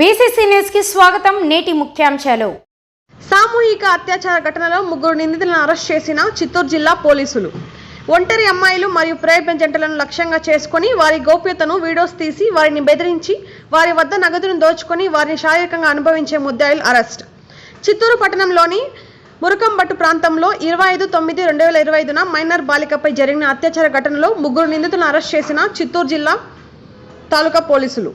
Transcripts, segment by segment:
BCC న్యూస్కి స్వాగతం నేటి ముఖ్యాంశాలు. సామూహిక అత్యాచార ఘటనలో ముగ్గురు నిందితులను అరెస్ట్ చేసిన చిత్తూరు జిల్లా పోలీసులు. ఒంటరి అమ్మాయిలు మరియు ప్రేమ జంటలను లక్ష్యంగా చేసుకుని వారి గోప్యతను వీడియోస్ తీసి వారిని బెదిరించి వారి వద్ద నగదును దోచుకొని వారిని శారీరకంగా అనుభవించే ముద్దాయిలు అరెస్ట్. చిత్తూరు పట్టణంలోని మురకంబట్టు ప్రాంతంలో ఇరవై ఐదు తొమ్మిది రెండు వేల ఇరవై ఐదున మైనర్ బాలికపై జరిగిన అత్యాచార ఘటనలో ముగ్గురు నిందితులను అరెస్ట్ చేసిన చిత్తూరు జిల్లా తాలూకా పోలీసులు.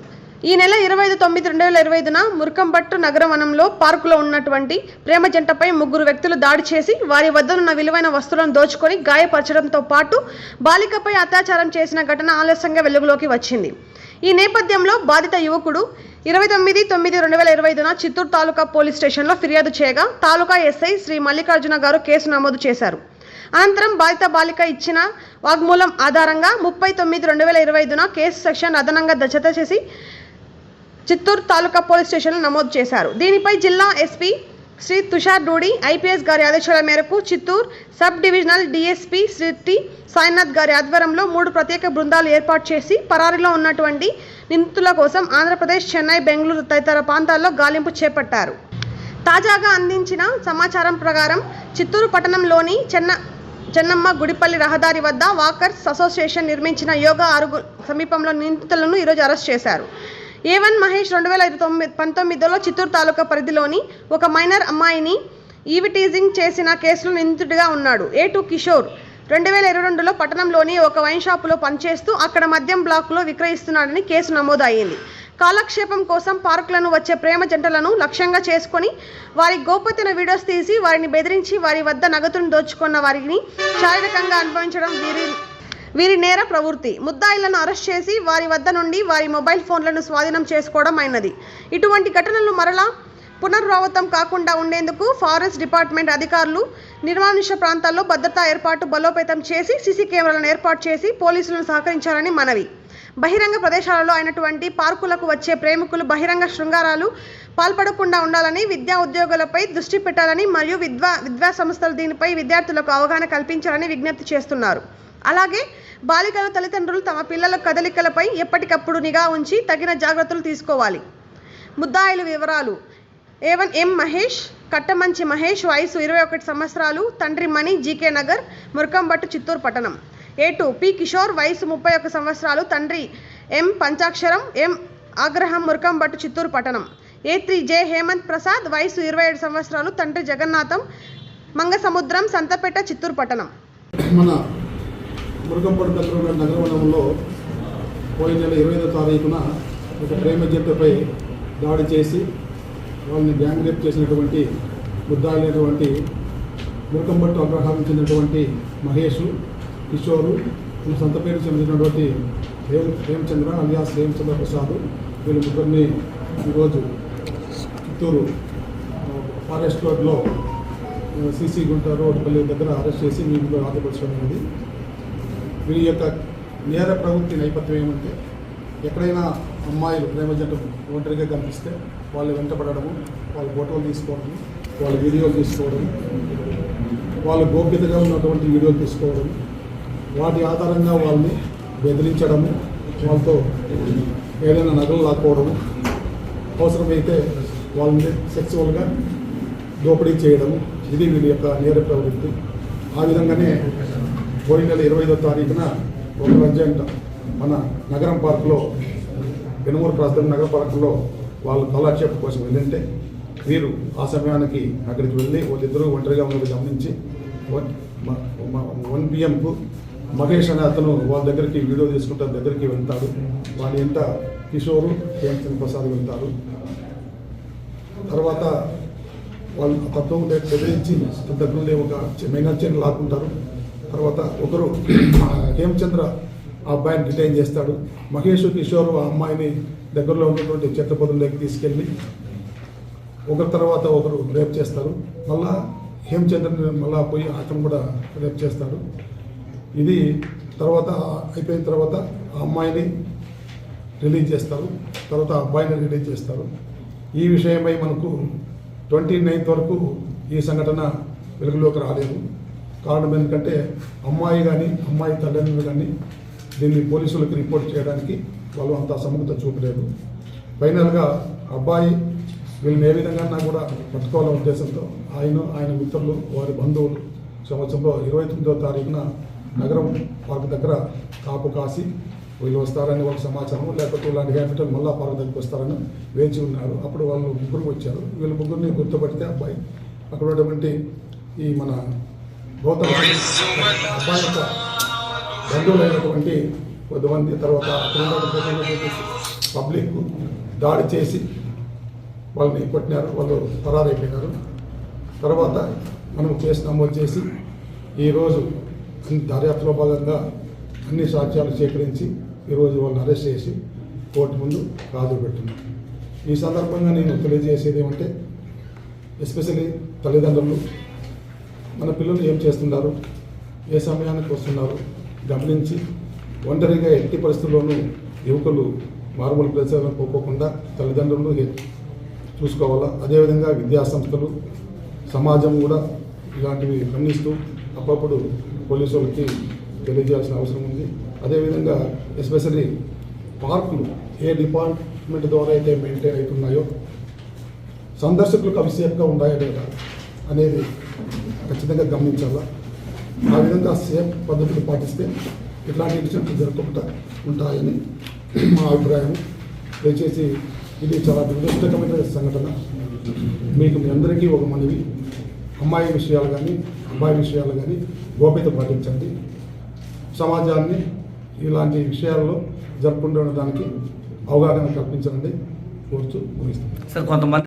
ఈ నెల ఇరవై ఐదు తొమ్మిది రెండు వేల ఇరవై ఐదున మురకంబట్టు నగర వనంలో పార్కులో ఉన్నటువంటి ప్రేమ జంటపై ముగ్గురు వ్యక్తులు దాడి చేసి వారి వద్దనున్న విలువైన వస్తువులను దోచుకొని గాయపరచడంతో పాటు బాలికపై అత్యాచారం చేసిన ఘటన ఆలస్యంగా వెలుగులోకి వచ్చింది. ఈ నేపథ్యంలో బాధిత యువకుడు ఇరవై తొమ్మిది తొమ్మిది రెండు వేల ఇరవై ఐదున చిత్తూరు తాలూకా పోలీస్ స్టేషన్లో ఫిర్యాదు చేయగా తాలూకా ఎస్ఐ శ్రీ మల్లికార్జున గారు కేసు నమోదు చేశారు. అనంతరం బాధిత బాలిక ఇచ్చిన వాగ్మూలం ఆధారంగా ముప్పై తొమ్మిది రెండు వేల ఇరవై ఐదున కేసు సెక్షన్ అదనంగా జత చేసి చిత్తూరు తాలూకా పోలీస్ స్టేషన్లో నమోదు చేశారు. దీనిపై జిల్లా ఎస్పీ శ్రీ తుషార్ డూడి ఐపీఎస్ గారి ఆదేశాల మేరకు Chittoor sub divisional DSP Shri T Sainath గారి ఆధ్వర్యంలో మూడు ప్రత్యేక బృందాలు ఏర్పాటు చేసి పరారీలో ఉన్నటువంటి నిందితుల కోసం ఆంధ్రప్రదేశ్ చెన్నై బెంగళూరు తదితర ప్రాంతాల్లో గాలింపు చేపట్టారు. తాజాగా అందించిన సమాచారం ప్రకారం చిత్తూరు పట్టణంలోని చెన్న చెన్నమ్మ గుడిపల్లి రహదారి వద్ద వాకర్స్ అసోసియేషన్ నిర్మించిన యోగా అరుగు సమీపంలో నిందితులను ఈరోజు అరెస్ట్ చేశారు. ఏ వన్ మహేష్ రెండు వేల ఇరవై తొమ్మిది పంతొమ్మిదిలో చిత్తూరు తాలూకా పరిధిలోని ఒక మైనర్ అమ్మాయిని ఈవిటీజింగ్ చేసిన కేసులో నిందితుడిగా ఉన్నాడు. ఏ టూ కిషోర్ రెండు వేల ఇరవై రెండులో పట్టణంలోని ఒక వైన్ షాపులో పనిచేస్తూ అక్కడ మద్యం బ్లాక్లో విక్రయిస్తున్నాడని కేసు నమోదు అయ్యింది కాలక్షేపం కోసం పార్కులను వచ్చే ప్రేమ జంటలను లక్ష్యంగా చేసుకొని వారి గోప్యతను వీడియోస్ తీసి వారిని బెదిరించి వారి వద్ద నగదును దోచుకున్న వారిని శారీరకంగా అనుభవించడం వీరి వీరి నేర ప్రవృత్తి. ముద్దాయిలను అరెస్ట్ చేసి వారి వద్ద నుండి వారి మొబైల్ ఫోన్లను స్వాధీనం చేసుకోవడం అయినది. ఇటువంటి ఘటనలు మరలా పునరావృతం కాకుండా ఉండేందుకు ఫారెస్ట్ డిపార్ట్మెంట్ అధికారులు నిర్మానుష్య ప్రాంతాల్లో భద్రతా ఏర్పాటు బలోపేతం చేసి సీసీ కెమెరాలను ఏర్పాటు చేసి పోలీసులను సహకరించాలని మనవి. బహిరంగ ప్రదేశాలలో అయినటువంటి పార్కులకు వచ్చే ప్రేమికులు బహిరంగ శృంగారాలు పాల్పడకుండా ఉండాలని విద్యా ఉద్యోగులపై దృష్టి పెట్టాలని మరియు విద్వా విద్యా సంస్థలు దీనిపై విద్యార్థులకు అవగాహన కల్పించాలని విజ్ఞప్తి చేస్తున్నారు. అలాగే బాలికల తల్లిదండ్రులు తమ పిల్లల కదలికలపై ఎప్పటికప్పుడు నిఘా ఉంచి తగిన జాగ్రత్తలు తీసుకోవాలి. ముద్దాయిల వివరాలు. A one M Mahesh Kattamanchi Mahesh వయసు ఇరవై ఒకటి సంవత్సరాలు తండ్రి మణి జీకే నగర్ మురకంబట్టు చిత్తూరు పట్టణం. ఏ టూ పి కిషోర్ వయసు ముప్పై ఒక సంవత్సరాలు తండ్రి ఎం పంచాక్షరం ఎం ఆగ్రహం మురకంబట్టు చిత్తూరు పట్టణం. A three J Hemanth Prasad వయసు ఇరవై ఏడు సంవత్సరాలు తండ్రి జగన్నాథం మంగసముద్రం సంతపేట చిత్తూరు పట్టణం. మన మురుగంపడి దగ్గర ఉన్న నగరవనంలో పోయిన నెల ఇరవై ఐదో తారీఖున ఒక ప్రేమ జంటపై దాడి చేసి వాళ్ళని గ్యాంగ్ రేప్ చేసినటువంటి ముద్దాయినటువంటి మురుకంబట్టు అగ్రహారం చెందినటువంటి మహేష్ కిషోరు వీళ్ళ సొంత పేరు చెందినటువంటి హేమ్ హేమచంద్ర అలియాస్ హేమచంద్ర ప్రసాద్ వీళ్ళ ముగ్గురిని ఈరోజు చిత్తూరు ఫారెస్ట్ రోడ్లో సీసీ గుంట రోడ్ పల్లి దగ్గర అరెస్ట్ చేసి మీకు ఆధారపరచడం అనేది వీరి యొక్క నేర ప్రవృత్తి నేపథ్యం ఏమంటే ఎక్కడైనా అమ్మాయిలు ప్రేమ జంట ఒంటరిగా కనిపిస్తే వాళ్ళు వెంటపడము వాళ్ళ ఫోటోలు తీసుకోవడం వాళ్ళ వీడియోలు తీసుకోవడం వాళ్ళు గోప్యతగా ఉన్నటువంటి వీడియోలు తీసుకోవడం వాటి ఆధారంగా వాళ్ళని బెదిరించడము వాళ్ళతో ఏదైనా నగలు లాక్కోవడము అవసరమైతే వాళ్ళని సెక్సువల్గా దోపిడీ చేయడము ఇది వీరి యొక్క నేర ప్రవృత్తి. ఆ విధంగానే పోయిన నెల ఇరవై ఐదో తారీఖున ఒక అర్జెంట్ మన నగరం పార్కులో పెనుమూరు ప్రాంతం నగర పార్కులో వాళ్ళు కళాక్షేపం కోసం వెళ్ళింటే వీరు ఆ సమయానికి అక్కడికి వెళ్ళి వాళ్ళిద్దరూ ఒంటరిగా ఉన్నది గమనించి వన్ వన్ పిఎంకు మహేష్ అనే అతను వాళ్ళ దగ్గరికి వీడియో తీసుకుంటా దగ్గరికి వెళ్తాడు. వాడి ఎంత కిషోరు హేమచంద్ర ప్రసాద్ వెళ్తారు. తర్వాత వాళ్ళు తత్వం బెదిరించి దగ్గర ఒక మైనర్ చైన్ లాక్కుంటారు. తర్వాత ఒకరు హేమచంద్ర ఆ అబ్బాయిని డిటైన్ చేస్తాడు. మహేష్ కిషోర్ ఆ అమ్మాయిని దగ్గరలో ఉన్నటువంటి చెత్త తీసుకెళ్ళి ఒకరి తర్వాత ఒకరు రేప్ చేస్తారు. మళ్ళా హేమచంద్రని మళ్ళా పోయి అతను కూడా రేప్ చేస్తాడు. ఇది తర్వాత అయిపోయిన తర్వాత ఆ అమ్మాయిని రిలీజ్ చేస్తారు. తర్వాత ఆ అబ్బాయిని రిలీజ్ చేస్తారు. ఈ విషయమై మనకు ట్వంటీ నైన్త్ వరకు ఈ సంఘటన వెలుగులోకి రాలేదు. కారణం ఎందుకంటే అమ్మాయి కానీ అమ్మాయి తల్లిదండ్రులు కానీ దీన్ని పోలీసులకు రిపోర్ట్ చేయడానికి వాళ్ళు అంత సమగ్రత చూపలేదు. ఫైనల్గా అబ్బాయి వీళ్ళని ఏ విధంగా కూడా పట్టుకోవాలనే ఉద్దేశంతో ఆయన ఆయన మిత్రులు వారి బంధువులు సంవత్సరంలో ఇరవై తొమ్మిదో తారీఖున నగరం పార్క్ దగ్గర కాపు కాసి వీళ్ళు వస్తారని వాళ్ళ సమాచారం లేకపోతే ఇలాంటి క్యాపిటల్ మళ్ళా పార్క్ దగ్గరికి వస్తారని వేచి ఉన్నారు. అప్పుడు వాళ్ళు ముగ్గురు వచ్చారు. వీళ్ళ ముగ్గురిని గుర్తుపడితే అబ్బాయి అక్కడ ఉన్నటువంటి ఈ మన గౌతమ్ అబ్బాయి యొక్క బంధువులైనటువంటి కొద్దిమంది తర్వాత పబ్లిక్ దాడి చేసి వాళ్ళని కొట్టినారు వాళ్ళు పరారైపోయినారు. తర్వాత మనం కేసు నమోదు చేసి ఈరోజు దర్యాప్తులో భాగంగా అన్ని సాక్ష్యాలు సేకరించి ఈరోజు వాళ్ళని అరెస్ట్ చేసి కోర్టు ముందు హాజరు పెట్టున్నాం ఈ సందర్భంగా నేను తెలియజేసేది ఏమంటే ఎస్పెషల్లీ తల్లిదండ్రులు మన పిల్లలు ఏం చేస్తున్నారు? ఏ సమయానికి వస్తున్నారు? గమనించి ఒంటరిగా ఎట్టి పరిస్థితుల్లోనూ యువకులు మారుమూల ప్రదేశాలకు పోకోకుండా తల్లిదండ్రులు చూసుకోవాలా? అదేవిధంగా విద్యాసంస్థలు సమాజం కూడా ఇలాంటివి గమనిస్తూ అప్పుడప్పుడు పోలీసు వాళ్ళకి తెలియజేయాల్సిన అవసరం ఉంది. అదేవిధంగా ఎస్పెషల్లీ పార్కులు ఏ డిపార్ట్మెంట్ ద్వారా అయితే మెయింటైన్ అవుతున్నాయో సందర్శకులకు అవి సేఫ్గా ఉన్నాయో లేదా అనేది ఖచ్చితంగా గమనించాలా? ఆ విధంగా సేఫ్ పద్ధతులు పాటిస్తే ఇట్లాంటి ఇన్సిడెంట్లు జరగకుండా ఉంటాయని మా అభిప్రాయం. దయచేసి ఇది చాలా దురదృష్టకమైన సంఘటన. మీకు మీ అందరికీ ఒక మనవి. అమ్మాయి విషయాలు కానీ అబ్బాయి విషయాలు కానీ గోప్యత పాటించండి. సమాజాన్ని ఇలాంటి విషయాల్లో జరుపుకుంటున్న దానికి అవగాహన కల్పించండి. కోరుతూ ముగిస్తాను సార్ కొంతమంది